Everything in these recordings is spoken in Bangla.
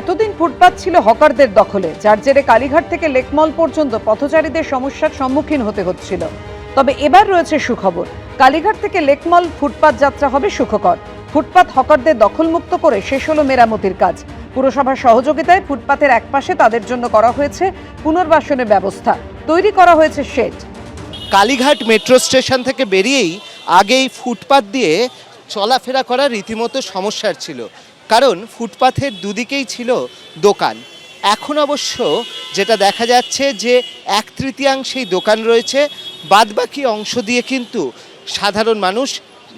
এতদিন ফুটপাত ছিল হকারদের দখলে, যার জেরে কালীঘাট থেকে লেকমল পর্যন্ত পথচারীদের সমস্যার সম্মুখীন হতে হচ্ছিল। তবে এবার রয়েছে সুখবর, কালীঘাট থেকে লেকমল ফুটপাত যাত্রা হবে সুখকর। ফুটপাত হকারদের দখলমুক্ত করে শেষ হলো মেরামতির কাজ। পুরসভার সহযোগিতায় ফুটপাতের একপাশে তাদের জন্য করা হয়েছে পুনর্বাসনের ব্যবস্থা। তৈরি করা হয়েছে শেড। কালীঘাট মেট্রো স্টেশন থেকে বেরিয়েই আগেই ফুটপাত দিয়ে চলাফেরা করা রীতিমতো সমস্যার ছিল। কারণ ফুটপাথের দুদিকেই ছিল দোকান। এখন অবশ্য যেটা দেখা যাচ্ছে যে এক তৃতীয়াংশেই দোকান রয়েছে বাদবাকি অংশ দিয়ে কিন্তু সাধারণ মানুষ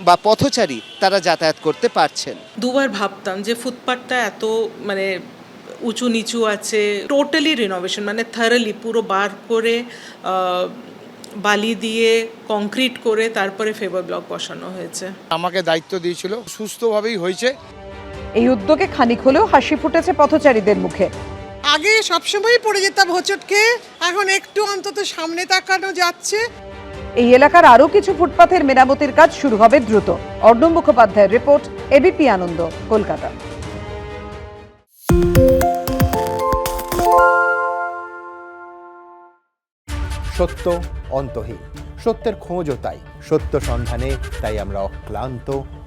বা পথচারী তারা যাতায়াত করতে পারছেন। দুবার ভাবতাম যে ফুটপাথটা এত মানে উঁচু নিচু আছে টোটালি রিনোভেশন মানে থারলি পুরো বার করে বালি দিয়ে কংক্রিট করে তারপরে ফেভার ব্লক বসানো হয়েছে। আমাকে দায়িত্ব দিয়েছিল সুস্থভাবেই হয়েছে। এই উদ্যোগে খানিক হলেও হাসি ফুটেছে পথচারীদের মুখে। আগে সবসময়ই পড়ে যেতাম হোঁচটকে এখন একটু অন্তত সামনে তাকানো যাচ্ছে। এই এলাকার আরও কিছু ফুটপাথের মেরামতির কাজ শুরু হবে দ্রুত। অর্ণব মুখোপাধ্যায়ের রিপোর্ট এবিপি আনন্দ কলকাতা। সত্য অন্তহীন। সত্যের খোঁজও তাই। সত্য সন্ধানে তাই আমরা অক্লান্ত।